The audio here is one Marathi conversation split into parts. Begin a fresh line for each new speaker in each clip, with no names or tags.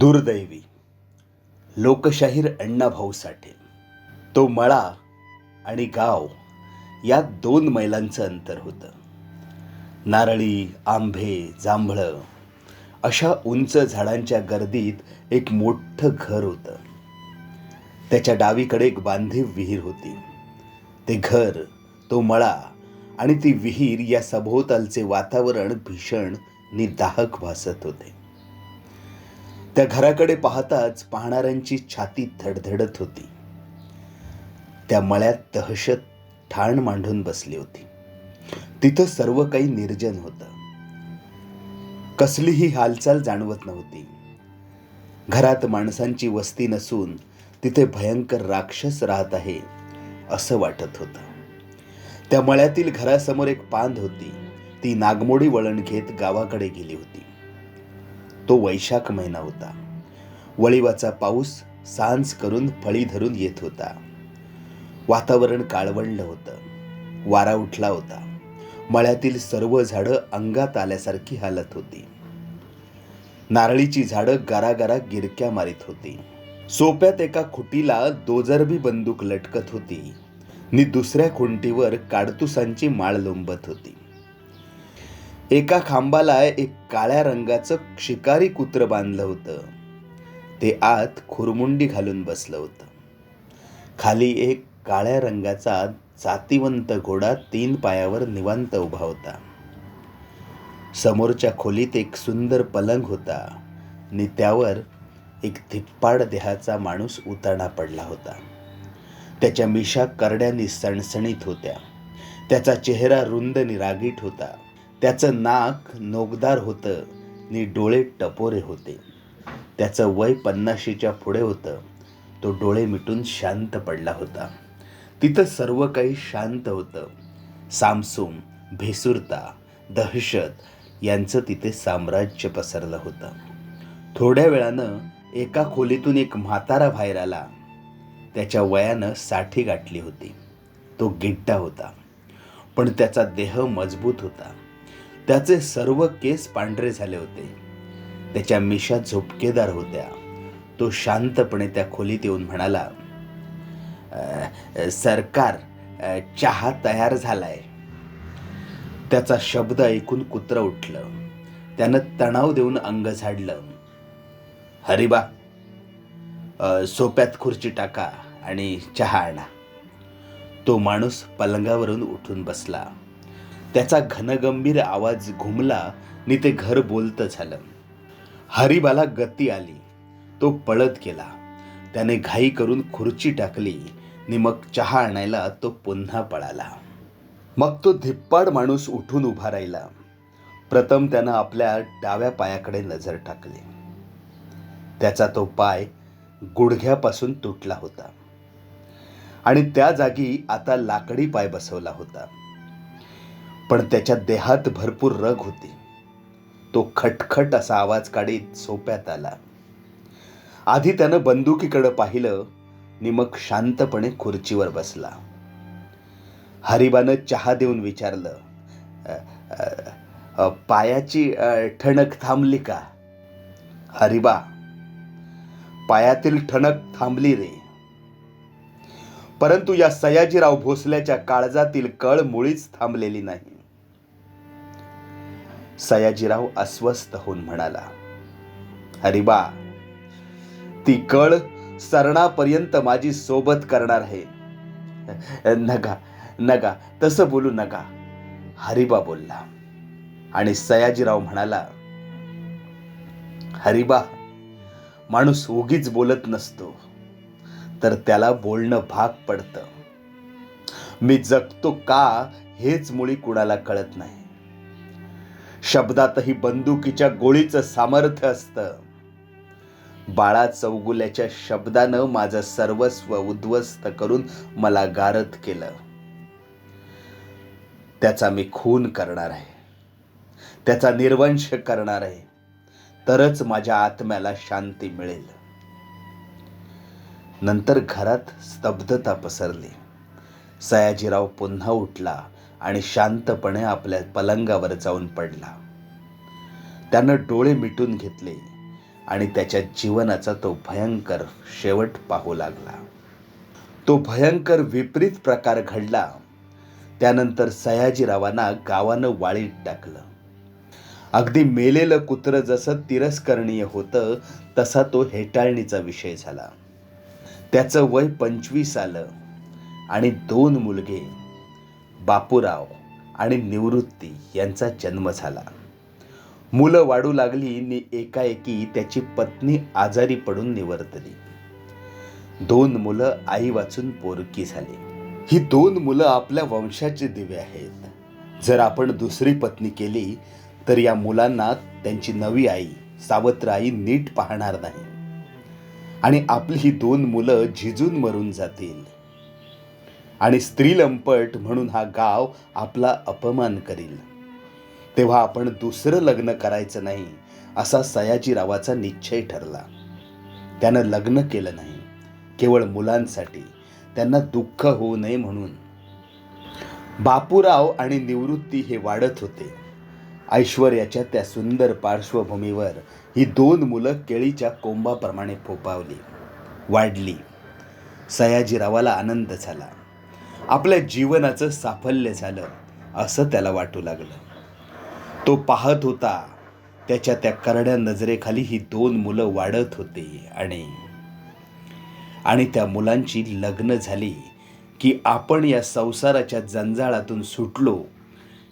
दुर्दैवी. लोकशाहीर अण्णाभाऊ साठे. तो मळा आणि गाव यात दोन मैलांचं अंतर होतं. नारळी आंबे जांभळं अशा उंच झाडांच्या गर्दीत एक मोठं घर होतं. त्याच्या डावीकडे एक बांधीव विहीर होती. ते घर तो मळा आणि ती विहीर या सभोवतालचे वातावरण भीषण नि दाहक भासत होते. त्या घराकडे पाहताच पाहणाऱ्यांची छाती धडधडत होती. त्या मळ्यात दहशत ठाण मांडून बसली होती. तिथं सर्व काही निर्जन होतं. कसलीही हालचाल जाणवत नव्हती. घरात माणसांची वस्ती नसून तिथे भयंकर राक्षस राहत आहे असं वाटत होतं. त्या मळ्यातील घरासमोर एक पांद होती. ती नागमोडी वळण घेत गावाकडे गेली होती. तो वैशाख महिना होता. वळीवाचा पाऊस सांज करून फळी धरून येत होता. वातावरण काळवंडलं होतं. वारा उठला होता. मळ्यातील सर्व झाडं अंगात आल्यासारखी हालत होती. नारळीची झाडं गारागारा गिरक्या मारित होती. सोप्यात एका खुटीला दोजरबी बंदूक लटकत होती. नि दुसऱ्या खुंटीवर काडतुसांची माळ लोंबत होती. एका खांबाला एक काळ्या रंगाचं शिकारी कुत्र बांधलं होतं. ते आत खुरमुंडी घालून बसलं होतं. खाली एक काळ्या रंगाचा जातीवंत घोडा तीन पायावर निवांत उभा होता. समोरच्या खोलीत एक सुंदर पलंग होता आणि त्यावर एक धिप्पाड देहाचा माणूस उतरणा पडला होता. त्याच्या मिशा करड्यांनी सणसणीत होत्या. त्याचा चेहरा रुंद निरागीट होता. त्याचं नाक नोकदार होतं नि डोळे टपोरे होते. त्याचं वय पन्नाशीच्या पुढे होतं तो डोळे मिटून शांत पडला होता. तिथं सर्व काही शांत होतं. सामसूम भेसुरता दहशत यांचं तिथे साम्राज्य पसरलं होतं. थोड्या वेळानं एका खोलीतून एक म्हातारा बाहेर आला. त्याच्या वयानं साठी गाठली होती. तो गिड्डा होता. पण त्याचा देह मजबूत होता. त्याचे सर्व केस पांढरे झाले होते. त्याच्या मिशा झोपकेदार होत्या. तो शांतपणे त्या खोलीत येऊन म्हणाला सरकार चहा तयार झालाय. त्याचा शब्द ऐकून कुत्र उठलं. त्यानं तणाव देऊन अंग झाडलं. हरिबा सोप्यात खुर्ची टाका आणि चहा आणा. तो माणूस पलंगावरून उठून बसला. त्याचा घनगंभीर आवाज घुमला नि ते घर बोलतं झालं. हरिबाला गती आली. तो पळत गेला. त्याने घाई करून खुर्ची टाकली. नि मग चहा आणायला तो पुन्हा पळाला. मग तो धिप्पाड माणूस उठून उभा राहिला. प्रथम त्यानं आपल्या डाव्या पायाकडे नजर टाकली. त्याचा तो पाय गुडघ्यापासून तुटला होता. आणि त्या जागी आता लाकडी पाय बसवला होता. पण त्याच्या देहात भरपूर रग होती. तो खटखट असा आवाज काढीत सोप्यात आला. आधी त्यानं बंदुकीकडं पाहिलं नि मग शांतपणे खुर्चीवर बसला. हरिबानं चहा देऊन विचारलं पायाची ठणक थांबली का? हरिबा पायातील ठणक थांबली रे. परंतु या सयाजीराव भोसल्याच्या काळजातील कळ मुळीच थांबलेली नाही. सयाजीराव अस्वस्थ होऊन म्हणाला हरिबा ती कळ सरणापर्यंत माझी सोबत करणार आहे. नका नका तसं बोलू नका हरिबा बोलला. आणि सयाजीराव म्हणाला हरिबा माणूस उगीच बोलत नसतो तर त्याला बोलणं भाग पडतं. मी जगतो का हेच मुळी कुणाला कळत नाही. शब्दातही बंदुकीच्या गोळीचं सामर्थ्य असतं. बाळा चौगुल्याच्या शब्दानं माझं सर्वस्व उद्ध्वस्त करून मला गारद केलं. त्याचा मी खून करणार आहे. त्याचा निर्वंश करणार आहे. तरच माझ्या आत्म्याला शांती मिळेल. नंतर घरात स्तब्धता पसरली. सयाजीराव पुन्हा उठला. आणि शांतपणे आपल्या पलंगावर जाऊन पडला. त्यानं डोळे मिटून घेतले आणि त्याच्या जीवनाचा तो भयंकर शेवट पाहू लागला. तो भयंकर विपरीत प्रकार घडला. त्यानंतर सयाजीरावांना गावानं वाळीत टाकलं. अगदी मेलेलं कुत्रं जसं तिरस्करणीय होतं तसा तो हेटाळणीचा विषय झाला. त्याचं वय पंचवीस आलं आणि दोन मुलगे बापूराव आणि निवृत्ती यांचा जन्म झाला. मुलं वाढू लागली आणि एकाएकी त्याची पत्नी आजारी पडून निवर्तली. दोन मुलं आई वाचून पोरकी झाली. ही दोन मुलं आपल्या वंशाचे दिवे आहेत. जर आपण दुसरी पत्नी केली तर या मुलांना त्यांची नवी आई सावत्र आई नीट पाहणार नाही. आणि आपली ही दोन मुलं झिजून मरून जातील. आणि स्त्री लंपट म्हणून हा गाव आपला अपमान करील. तेव्हा आपण दुसरं लग्न करायचं नाही असा सयाजीरावाचा निश्चय ठरला. त्यानं लग्न केलं नाही केवळ मुलांसाठी. त्यांना दुःख होऊ नये म्हणून. बापूराव आणि निवृत्ती हे वाढत होते. ऐश्वर्याच्या त्या सुंदर पार्श्वभूमीवर ही दोन मुलं केळीच्या कोंबाप्रमाणे फोपावली वाढली. सयाजीरावाला आनंद झाला. आपल्या जीवनाचं साफल्य झालं असं त्याला वाटू लागलं. तो पाहत होता त्याच्या त्या करड्या नजरेखाली ही दोन मुलं वाढत होती आणि आणि त्या मुलांची लग्न झाली की आपण या संसाराच्या जंजाळातून सुटलो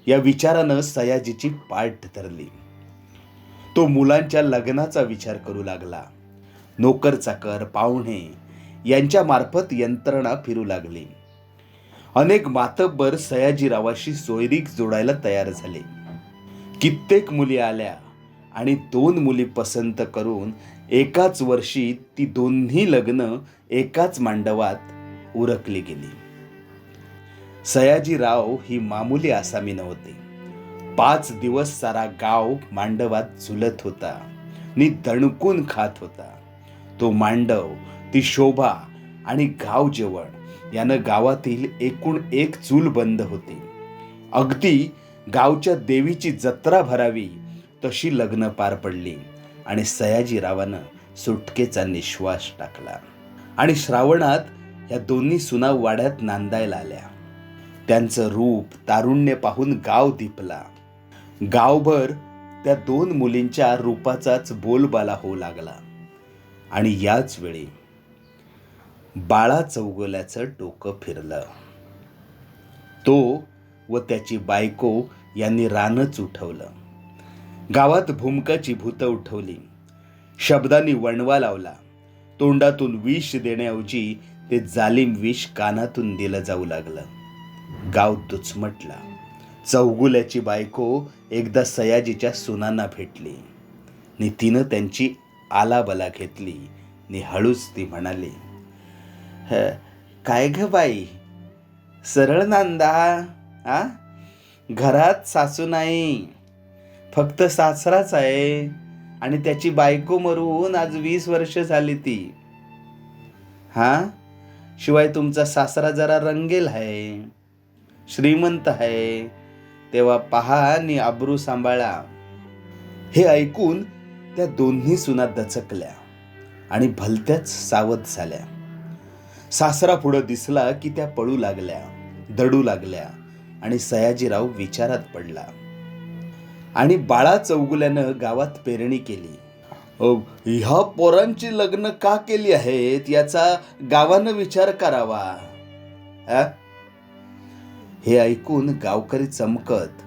या विचारानं सयाजीची पाठ धरली. तो मुलांच्या लग्नाचा विचार करू लागला. नोकर चाकर पाहुणे यांच्यामार्फत यंत्रणा फिरू लागली. अनेक मातब्बर सयाजीरावाशी सोयरीक जोडायला तयार झाले. कित्येक मुली आल्या आणि दोन मुली पसंत करून एकाच वर्षी ती दोन्ही लग्न एकाच मांडवात उरकली गेली. सयाजीराव ही मामुली आसामी नव्हते. पाच दिवस सारा गाव मांडवात झुलत होता नि दणकून खात होता. तो मांडव ती शोभा आणि गाव जेवण यानं गावातील एकूण एक चूल बंद होते. अगदी गावच्या देवीची जत्रा भरावी तशी लग्न पार पडली आणि सयाजीरावानं सुटकेचा निश्वास टाकला. आणि श्रावणात या दोन्ही सुना वाड्यात नांदायला आल्या. त्यांचं रूप तारुण्य पाहून गाव दिपला. गावभर त्या दोन मुलींच्या रूपाचाच बोलबाला होऊ लागला. आणि याच वेळी बाळा चौगुल्याचं डोकं फिरलं. तो व त्याची बायको यांनी रानच उठवलं. गावात भूमकाची भूत उठवली. शब्दांनी वणवा लावला. तोंडातून विष देण्याऐवजी ते जालिम विष कानातून दिलं जाऊ लागलं. गाव दुचमटला. चौगुल्याची बायको एकदा सयाजीच्या सुनांना भेटली. नि तिनं त्यांची आलाबला घेतली. नि हळूच ती म्हणाली "ह, काय ग बाई? सरळ नांदा आ? घरात सासू नाही. फक्त सासराच आहे आणि त्याची बायको मरून आज वीस वर्ष झाली ती. हा? शिवाय तुमचा सासरा जरा रंगेल आहे. श्रीमंत आहे. तेव्हा पहा आणि आबरू सांभाळा. हे ऐकून त्या दोन्ही सुना दचकल्या आणि भलत्याच सावध झाल्या. सासरा पुढं दिसला की त्या पळू लागल्या दडू लागल्या आणि सयाजीराव विचारात पडला. आणि बाळा चौगुल्यानं गावात पेरणी केली. ह्या पोरांची लग्न का केली आहेत? याचा गावानं विचार करावा. आ? हे ऐकून गावकरी चमकत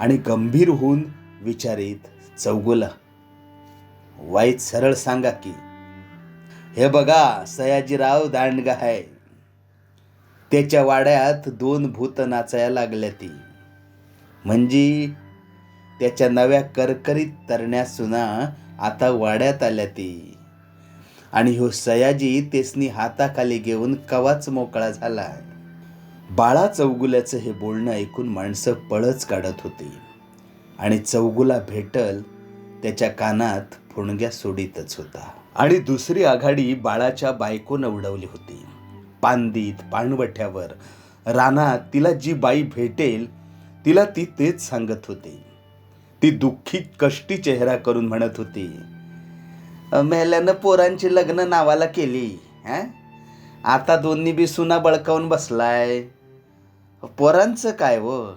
आणि गंभीर होऊन विचारित चौगुला वाईट सरळ सांगा की हे बघा सयाजीराव दांडगा आहे त्याच्या वाड्यात दोन भूत नाचायला लागल्या ती. म्हणजे त्याच्या नव्या करकरीत तरण्या सुना आता वाड्यात आल्या ती. आणि ह्यो सयाजी तेसनी हाताखाली घेऊन कवाच मोकळा झाला. बाळा चौगुल्याचं हे बोलणं ऐकून माणसं पळच काढत होती. आणि चौगुला भेटल त्याच्या कानात फुणग्या सोडीतच होता. आणि दुसरी आघाडी बाळाच्या बायकोनं उडवली होती. पांदीत पाणवठ्यावर रानात तिला जी बाई भेटेल तिला ती तेच सांगत होती. ती दुःखी कष्टी चेहरा करून म्हणत होती मेल्यानं पोरांची लग्न नावाला केली हं? आता दोन्ही बी सुना बळकावून बसलाय. पोरांचं काय व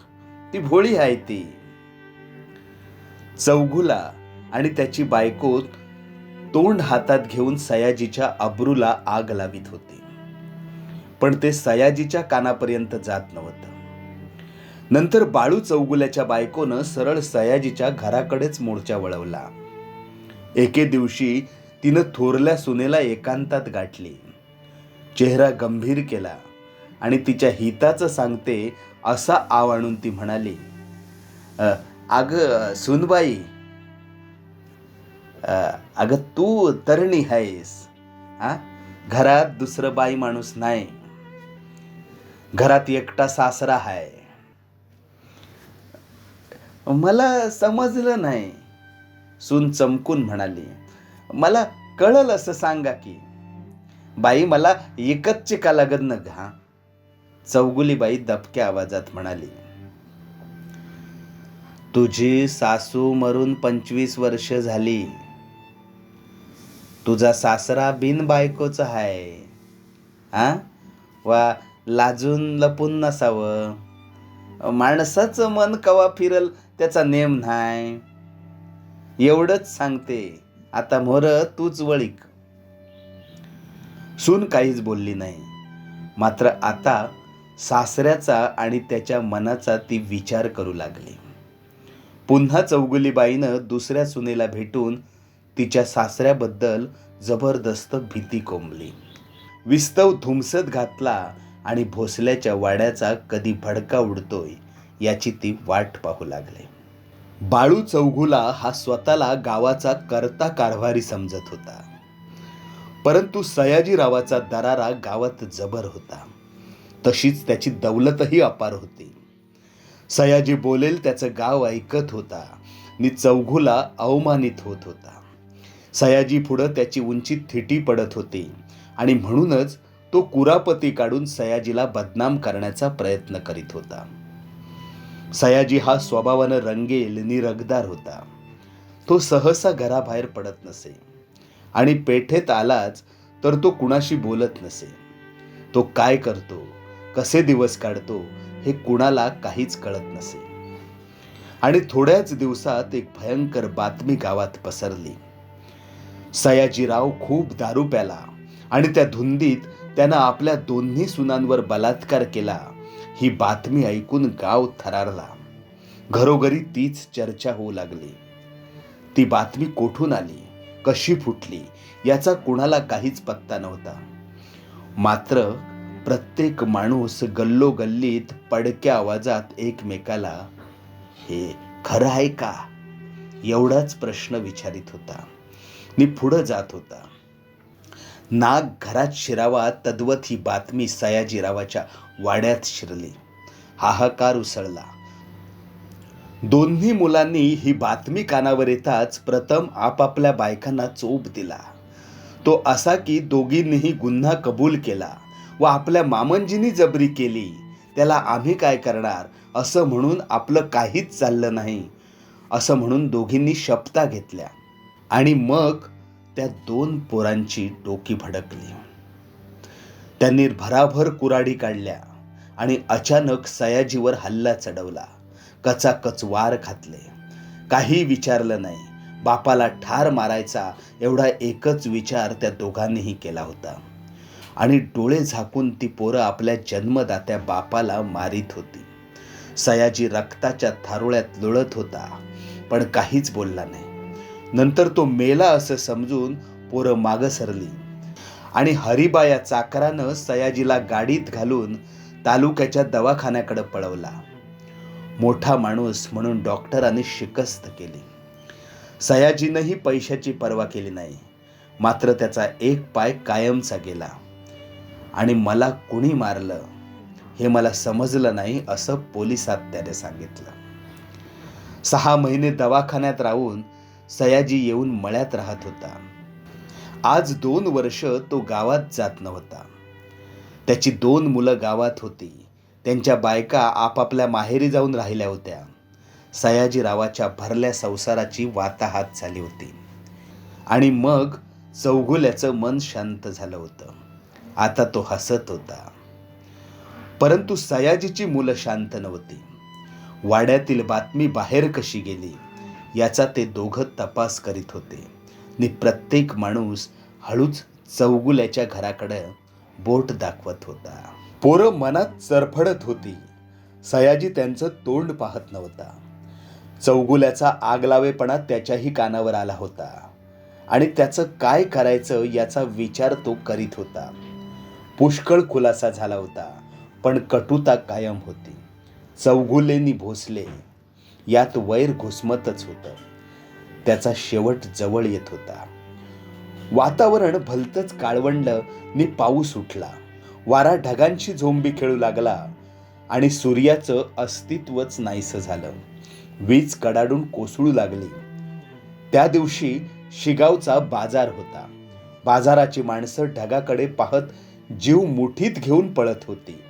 ती भोळी आहे ती. चौघुला आणि त्याची बायकोत तोंड हातात घेऊन सयाजीच्या अब्रूला आग लावित होते. पण ते सयाजीच्या कानापर्यंत जात नव्हतं. नंतर बाळू चौगुल्याच्या बायकोनं सरळ सयाजीच्या घराकडेच मोर्चा वळवला. एके दिवशी तिनं थोरल्या सुनेला एकांतात गाठली. चेहरा गंभीर केला आणि तिच्या हिताचं सांगते असा आव आणून ती म्हणाली अग सुनबाई अगं तू तरणी आहेस हा घरात दुसरं बाई माणूस नाही. घरात एकटा सासरा आहे मला समजलं नाही. सून चमकून म्हणाली मला कळल असं सांगा की बाई मला एकच चिका लागत न घा चौगुली बाई दबक्या आवाजात म्हणाली तुझी सासू मरून पंचवीस वर्ष झाली. तुझा सासरा बिन बायकोचा आहे हा? वा लाजून लपून नसावं. माणसाचं मन कवा फिरल त्याचा नेम नाही एवढंच सांगते. आता मोर तूच वळीक. सून काहीच बोलली नाही. मात्र आता सासऱ्याचा आणि त्याच्या मनाचा ती विचार करू लागली. पुन्हा चौगुलीबाईनं दुसऱ्या सुनेला भेटून तिच्या सासऱ्याबद्दल जबरदस्त भीती कोंबली. विस्तव धुमसत घातला आणि भोसल्याच्या वाड्याचा कधी भडका उडतोय याची ती वाट पाहू लागले. बाळू चौघुला हा स्वतःला गावाचा करता कारभारी समजत होता. परंतु सयाजीरावाचा दरारा गावात जबर होता. तशीच त्याची दौलतही अपार होती. सयाजी बोलेल त्याचं गाव ऐकत होता. नि चौघुला अवमानित होत होता. सयाजी पुढं त्याची उंची थिटी पडत होती. आणि म्हणूनच तो कुरापती काढून सयाजीला बदनाम करण्याचा प्रयत्न करीत होता. सयाजी हा स्वभावानं रंगेल निरगदार होता. तो सहसा घराबाहेर पडत नसे. आणि पेठेत आलाच तर तो कुणाशी बोलत नसे. तो काय करतो कसे दिवस काढतो हे कुणाला काहीच कळत नसे. आणि थोड्याच दिवसात एक भयंकर बातमी गावात पसरली. सयाजीराव खूप दारू प्याला आणि त्या धुंदीत त्यानं आपल्या दोन्ही सुनांवर बलात्कार केला. ही बातमी ऐकून गाव थरारला. घरोघरी तीच चर्चा होऊ लागली. ती बातमी कोठून आली? कशी फुटली? याचा कुणाला काहीच पत्ता नव्हता. मात्र प्रत्येक माणूस गल्लोगल्लीत पडक्या आवाजात एकमेकाला हे खरं आहे का? एवढाच प्रश्न विचारित होता. मी पुढं जात होता. नाग घरात शिरावा तद्वत ही बातमी सयाजीरावाच्या वाड्यात शिरली. हाहाकार उसळला. दोन्ही मुलांनी ही बातमी कानावर येताच प्रथम आपापल्या बायकांना चोप दिला. तो असा की दोघींनीही गुन्हा कबूल केला व आपल्या मामंजींनी जबरी केली. त्याला आम्ही काय करणार? असं म्हणून आपलं काहीच चाललं नाही. असं म्हणून दोघींनी शपथा घेतल्या. आणि मग त्या दोन पोरांची डोकी भडकली. त्यांनी भराभर कुराडी काढल्या आणि अचानक सयाजीवर हल्ला चढवला. कचाकच वार घातले काही विचारलं नाही. बापाला ठार मारायचा एवढा एकच विचार त्या दोघांनीही केला होता. आणि डोळे झाकून ती पोरं आपल्या जन्मदात्या बापाला मारित होती. सयाजी रक्ताच्या थारोळ्यात लोळत होता पण काहीच बोलला नाही. नंतर तो मेला असं समजून पोरं मागं सरली. आणि हरिबा या चाकरानं सयाजीला गाडीत घालून तालुक्याच्या दवाखान्याकडे पळवला. मोठा माणूस म्हणून डॉक्टरांनी शिकस्त केली. सयाजीनंही पैशाची पर्वा केली नाही. मात्र त्याचा एक पाय कायमचा गेला. आणि मला कुणी मारलं? हे मला समजलं नाही असं पोलिसात त्याने सांगितलं. सहा महिने दवाखान्यात राहून सयाजी येऊन मळ्यात राहत होता. आज दोन वर्ष तो गावात जात नव्हता. त्याची दोन मुलं गावात होती. त्यांच्या बायका आपापल्या माहेरी जाऊन राहिल्या होत्या. सयाजीरावाच्या भरल्या संसाराची वाताहात झाली होती. आणि मग चौघुल्याचं मन शांत झालं होतं. आता तो हसत होता. परंतु सयाजीची मुलं शांत नव्हती. वाड्यातील बातमी बाहेर कशी गेली? याचा ते दोघं तपास करीत होते. नि प्रत्येक माणूस हळूच चौगुल्याच्या घराकडे बोट दाखवत होता. पोरं मनात चरफडत होती. सयाजी त्यांचं तोंड पाहत नव्हता. चौगुल्याचा आगलावेपणा त्याच्याही कानावर आला होता. आणि त्याचं काय करायचं याचा विचार तो करीत होता. पुष्कळ खुलासा झाला होता पण कटुता कायम होती. चौगुलेनी भोसले. यात वैर घुसमतच होतं. त्याचा शेवट जवळ येत होता. वातावरण भलतंच काळवंडलं नि पाऊस उठला. वारा ढगांची झोंबी खेळू लागला आणि सूर्याचं अस्तित्वच नाहीसं झालं. वीज कडाडून कोसळू लागली. त्या दिवशी शिगावचा बाजार होता. बाजाराची माणसं ढगाकडे पाहत जीव मुठीत घेऊन पळत होती.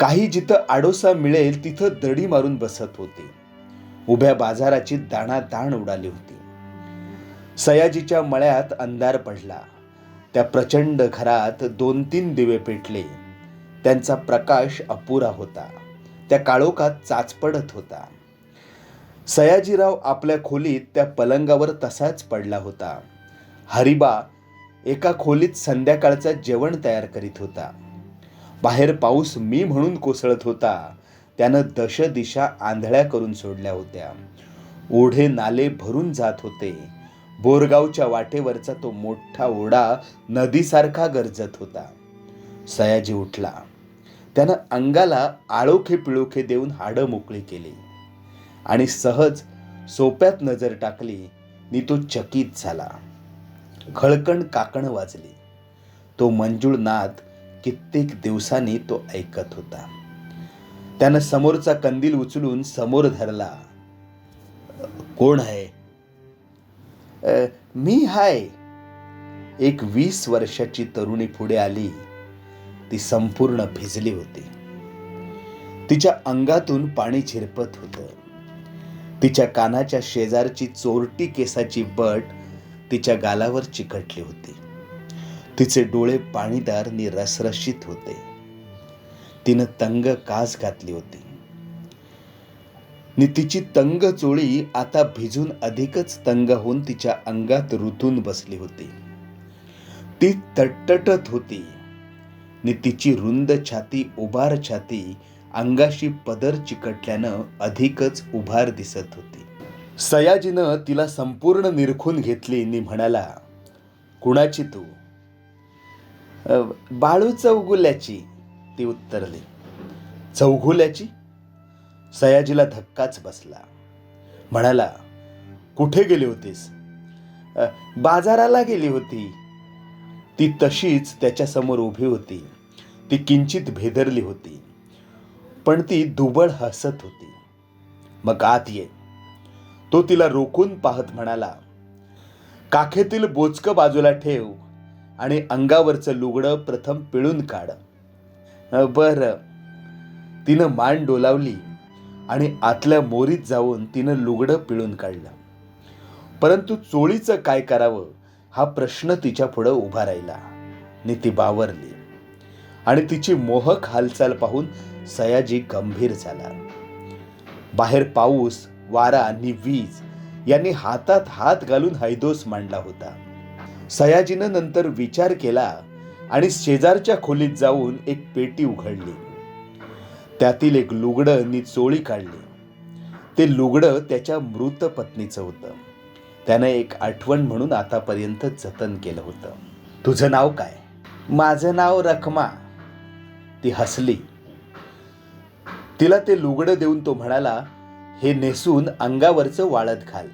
काही जिथं आडोसा मिळेल तिथं दडी मारून बसत होती. उभ्या बाजाराची दाणादाण उडाली होती. सयाजीच्या मळ्यात अंधार पडला. त्या प्रचंड घरात दोन तीन दिवे पेटले. त्यांचा प्रकाश अपुरा होता. त्या काळोखात चाच पडत होता. सयाजीराव आपल्या खोलीत त्या पलंगावर तसाच पडला होता. हरिबा एका खोलीत संध्याकाळचा जेवण तयार करीत होता. बाहेर पाऊस मी म्हणून कोसळत होता. त्यानं दश दिशा आंधळ्या करून सोडल्या होत्या. ओढे नाले भरून जात होते. बोरगावच्या वाटेवरचा तो मोठा ओढा नदीसारखा गरजत होता. सयाजी उठला. त्यानं अंगाला आळोखे पिळोखे देऊन हाडं मोकळी केली. आणि सहज सोप्यात नजर टाकली. नि तो चकित झाला. खळकण काकण वाजली. तो मंजूळ नाद कित्येक दिवसांनी तो ऐकत होता. त्यानं समोरचा कंदील उचलून समोर धरला. कोण आहे? मी हाय. एक वीस वर्षाची तरुणी पुढे आली. ती संपूर्ण भिजली होती. तिच्या अंगातून पाणी झिरपत होतं. तिच्या कानाच्या शेजारची चोरटी केसाची बट तिच्या गालावर चिकटली होती. तिचे डोळे पाणीदार नि रसरशीत होते. तिनं तंग कास घातली होती. नि तिची तंग चोळी आता भिजून अधिकच तंग होऊन तिच्या अंगात रुतून बसली होती. ती तटतटत होती. नि तिची रुंद छाती उभार छाती अंगाशी पदर चिकटल्यानं अधिकच उभार दिसत होती. सयाजीनं तिला संपूर्ण निरखून घेतली. नि म्हणाला कुणाची तू? बाळूच बाळू चौगुल्याची ती उत्तरली. चौघुल्याची सयाजीला धक्काच बसला. म्हणाला कुठे गेली होतीस? बाजाराला गेली होती. ती तशीच त्याच्यासमोर उभी होती. ती किंचित भेदरली होती. पण ती दुबळ हसत होती. मग आत ये. तो तिला रोखून पाहत म्हणाला काखेतील बोचकं बाजूला ठेव आणि अंगावरचं लुगडं प्रथम पिळून काढ. बरं. तिनं मान डोलावली आणि आतल्या मोरीत जाऊन तिनं लुगडं पिळून काढलं. परंतु चोळीचं काय करावं हा प्रश्न तिच्या पुढं उभा राहिला. नि ती बावरली आणि तिची मोहक हालचाल पाहून सयाजी गंभीर झाला. बाहेर पाऊस वारा आणि वीज यांनी हातात हात घालून हैदोस मांडला होता. सयाजीनं नंतर विचार केला आणि शेजारच्या खोलीत जाऊन एक पेटी उघडली. त्यातील एक लुगडं नी चोळी काढली. ते लुगडं त्याच्या मृत पत्नीचं होतं. त्यानं एक आठवण म्हणून आतापर्यंत जतन केलं होतं. तुझं नाव काय? माझं नाव रखमा. ती हसली. तिला ते लुगडं देऊन तो म्हणाला हे नेसून अंगावरचं वाळत घाल.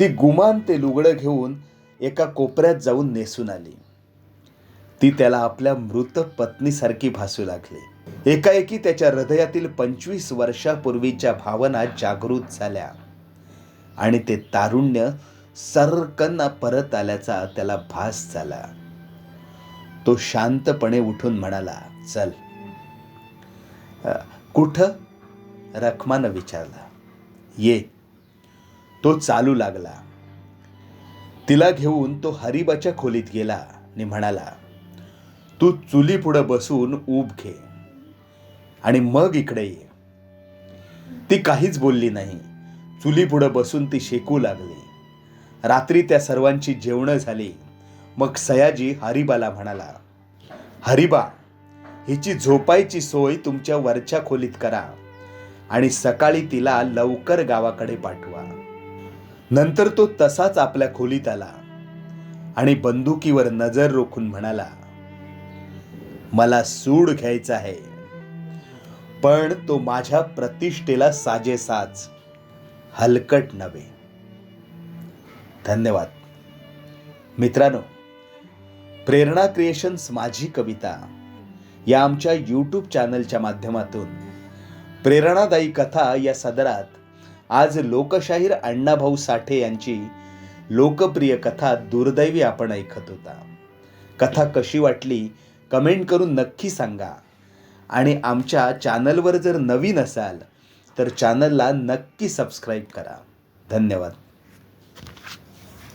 ती गुमान ते लुगडं घेऊन एका कोपऱ्यात जाऊन नेसून आली. ती त्याला आपल्या मृत पत्नीसारखी भासू लागली. एकाएकी त्याच्या हृदयातील पंचवीस वर्षापूर्वीच्या भावना जागृत झाल्या. आणि ते तारुण्य सरकन परत आल्याचा त्याला भास झाला. तो शांतपणे उठून म्हणाला चल. कुठं? रखमानं विचारला. ये. तो चालू लागला. तिला घेऊन तो हरिबाच्या खोलीत गेला आणि म्हणाला तू चुली पुढं बसून ऊब घे. आणि मग इकडे ये. ती काहीच बोलली नाही. चुली पुढं बसून ती शेकू लागली. रात्री त्या सर्वांची जेवणं झाली. मग सयाजी हरिबाला म्हणाला हरिबा हिची झोपायची सोय तुमच्या वरच्या खोलीत करा आणि सकाळी तिला लवकर गावाकडे पाठवा. नंतर तो तसाच आपल्या खोलीत आला आणि बंदुकीवर नजर रोखून म्हणाला मला सूड घ्यायचा आहे. पण तो माझ्या प्रतिष्ठेला साजेसाच हलकट नव्हे. धन्यवाद. मित्रांनो प्रेरणा क्रिएशन्स माझी कविता या आमच्या यूट्यूब चॅनलच्या माध्यमातून. प्रेरणादायी कथा या सदरात आज लोकशाहीर अण्णाभाऊ साठे यांची लोकप्रिय कथा दुर्दैवी आपण ऐकत होता. कथा कशी वाटली कमेंट करून नक्की सांगा. आणि आमच्या चॅनलवर जर नवीन असाल तर चॅनलला नक्की सबस्क्राईब करा. धन्यवाद.